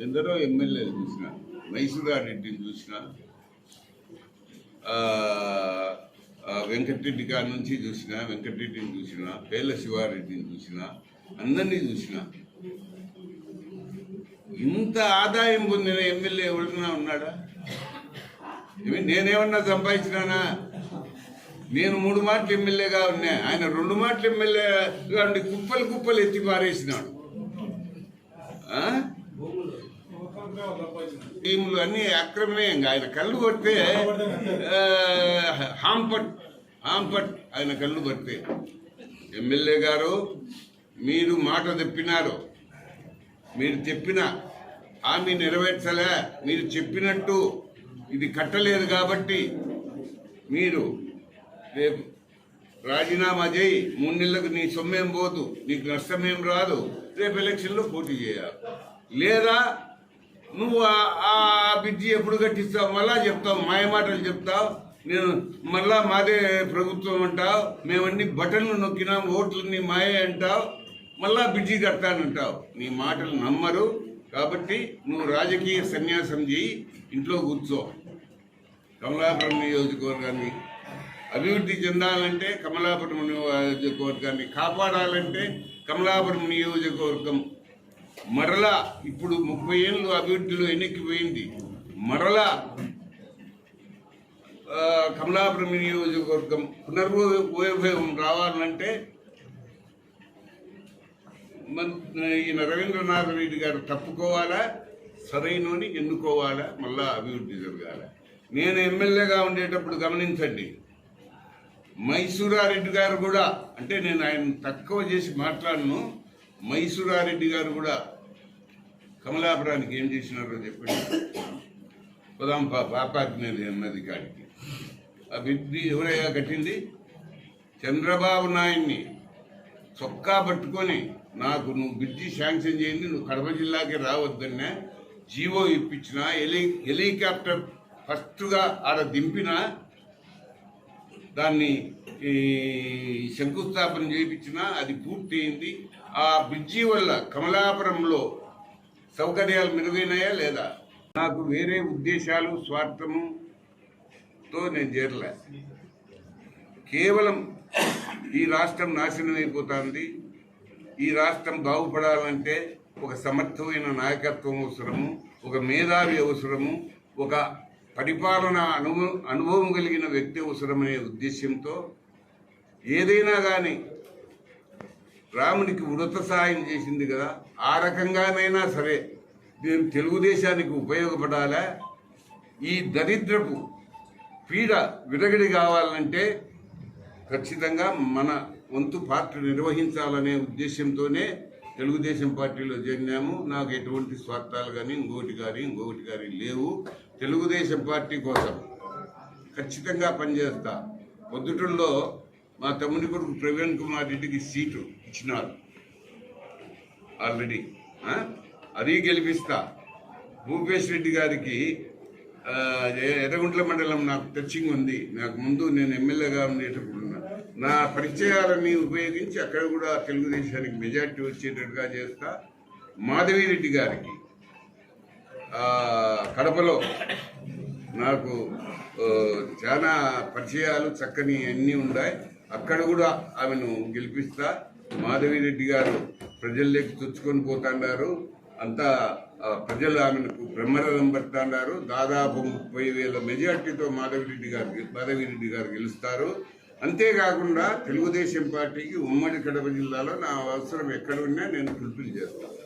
ఎందరో ఎమ్మెల్యేలు చూసిన మైసూరారెడ్డిని చూసిన వెంకటరెడ్డి గారి నుంచి చూసిన వెంకటరెడ్డిని చూసిన పేర్ల శివారెడ్డిని చూసిన అందరినీ చూసిన ఇంత ఆదాయం పొందిన ఎమ్మెల్యే ఎవరైనా ఉన్నాడా? ఏమి నేనేమన్నా సంపాదించినానా? నేను మూడు మాటలు ఎమ్మెల్యేగా ఉన్నా ఆయన రెండు మాటలు ఎమ్మెల్యేగా ఉండి కుప్పలు కుప్పలు ఎత్తి పారేసినాడు ఆ? టీములు అన్ని అక్రమమే. ఆయన కళ్ళు కొడితే హాంపట్ హాంపట్ ఆయన కళ్ళు కొడితే. ఎమ్మెల్యే గారు మీరు మాట తెప్పినారు. మీరు చెప్పిన హామీ నెరవేర్చలే. మీరు చెప్పినట్టు ఇది కట్టలేదు కాబట్టి మీరు రేపు రాజీనామా చేయి. మూడు నెలలకు నీ సొమ్మేం పోదు. నీకు నష్టమేం రాదు. రేపు ఎలక్షన్లో పోటీ చేయాలి. లేదా నువ్వు ఆ- బ్రిడ్జి బిడ్జి ఎప్పుడు కట్టిస్తావు? మళ్ళా చెప్తావు మాయ మాటలు చెప్తావు. నేను మళ్ళా మాదే ప్రభుత్వం అంటావు. మేమన్నీ బటన్లు నొక్కినాం ఓట్లన్నీ మాయే అంటావు. మళ్ళా బిడ్జి కడతానంటావు. నీ మాటలు నమ్మరు. కాబట్టి నువ్వు రాజకీయ సన్యాసం చేయి ఇంట్లో కూర్చో. కమలాపురం నియోజకవర్గాన్ని అభివృద్ధి చెందాలంటే కమలాపురం నియోజకవర్గాన్ని కాపాడాలంటే కమలాపురం నియోజకవర్గం మరలా ఇప్పుడు ముప్పై ఏళ్ళు అభివృద్ధిలో ఎన్నికిపోయింది మరలా కమలాపురం నియోజకవర్గం పునర్వైభవం రావాలంటే ఈయన రవీంద్రనాథ్ రెడ్డి గారు తప్పుకోవాలా? సరైనని ఎన్నుకోవాలా? మళ్ళా అభివృద్ధి జరగాల? నేను ఎమ్మెల్యేగా ఉండేటప్పుడు గమనించండి. మైసూరారెడ్డి గారు కూడా అంటే నేను ఆయన తక్కువ చేసి మాట్లాడను మైసూరారెడ్డి గారు కూడా కమలాపురానికి ఏం చేసినారో చెప్పండి. పదాం పాపాజ్ఞది అన్నది కాడికి ఆ బిడ్డి ఎవరయ్యా కట్టింది? చంద్రబాబు నాయుడిని చొక్కా పట్టుకొని నాకు నువ్వు బ్రిడ్జి శాంక్షన్ చేయండి నువ్వు కడప జిల్లాకి రావద్దన్నా జీవో ఇప్పించిన హెలి హెలికాప్టర్ ఫస్ట్గా ఆడ దింపిన దాన్ని ఈ శంకుస్థాపన చేయించిన అది పూర్తయింది. ఆ బ్రిడ్జి వల్ల కమలాపురంలో సౌకర్యాలు మెరుగైనాయా లేదా? నాకు వేరే ఉద్దేశాలు స్వార్థముతో నేను చేరలే. కేవలం ఈ రాష్ట్రం నాశనం అయిపోతుంది. ఈ రాష్ట్రం బాగుపడాలంటే ఒక సమర్థమైన నాయకత్వం అవసరము ఒక మేధావి అవసరము ఒక పరిపాలన అనుభవం అనుభవం కలిగిన వ్యక్తి అవసరమనే ఉద్దేశంతో ఏదైనా కానీ రామునికి వృత సహాయం చేసింది కదా ఆ రకంగానైనా సరే నేను తెలుగుదేశానికి ఉపయోగపడాలా? ఈ దరిద్రపు పీడ విరగడి కావాలంటే ఖచ్చితంగా మన వంతు పాత్ర నిర్వహించాలనే ఉద్దేశంతోనే తెలుగుదేశం పార్టీలో చేరినాము. నాకు ఎటువంటి స్వార్థాలు కానీ ఇంకోటి కానీ ఇంకొకటి కానీ లేవు. తెలుగుదేశం పార్టీ కోసం ఖచ్చితంగా పనిచేస్తా. పొద్దుటల్లో మా తమ్ముడి కొడుకు ప్రవీణ్ కుమార్ రెడ్డికి సీటు ఇచ్చినారు. ఆల్రెడీ అది గెలిపిస్తా. భూపేష్ రెడ్డి గారికి ఎర్రగుంట్ల మండలం నాకు టచింగ్ ఉంది. నాకు ముందు నేను ఎమ్మెల్యేగా ఉండేటప్పుడు నా పరిచయాలని ఉపయోగించి అక్కడ కూడా తెలుగుదేశానికి మెజార్టీ వచ్చేటట్టుగా చేస్తా. మాధవిరెడ్డి గారికి కడపలో నాకు చాలా పరిచయాలు చక్కని అన్నీ ఉన్నాయి. అక్కడ కూడా ఆమెను గెలిపిస్తా. మాధవిరెడ్డి గారు ప్రజల్లోకి తెచ్చుకొని పోతాడారు. అంతా ప్రజలు ఆమెను బ్రహ్మరథం పడుతున్నారు దాదాపు ముప్పై వేల మెజార్టీతో మాధవిరెడ్డి గారు మాధవిరెడ్డి గారు గెలుస్తారు. అంతేకాకుండా తెలుగుదేశం పార్టీకి ఉమ్మడి కడప జిల్లాలో నా అవసరం ఎక్కడ ఉన్నా నేను ఫుల్ఫిల్ చేస్తాను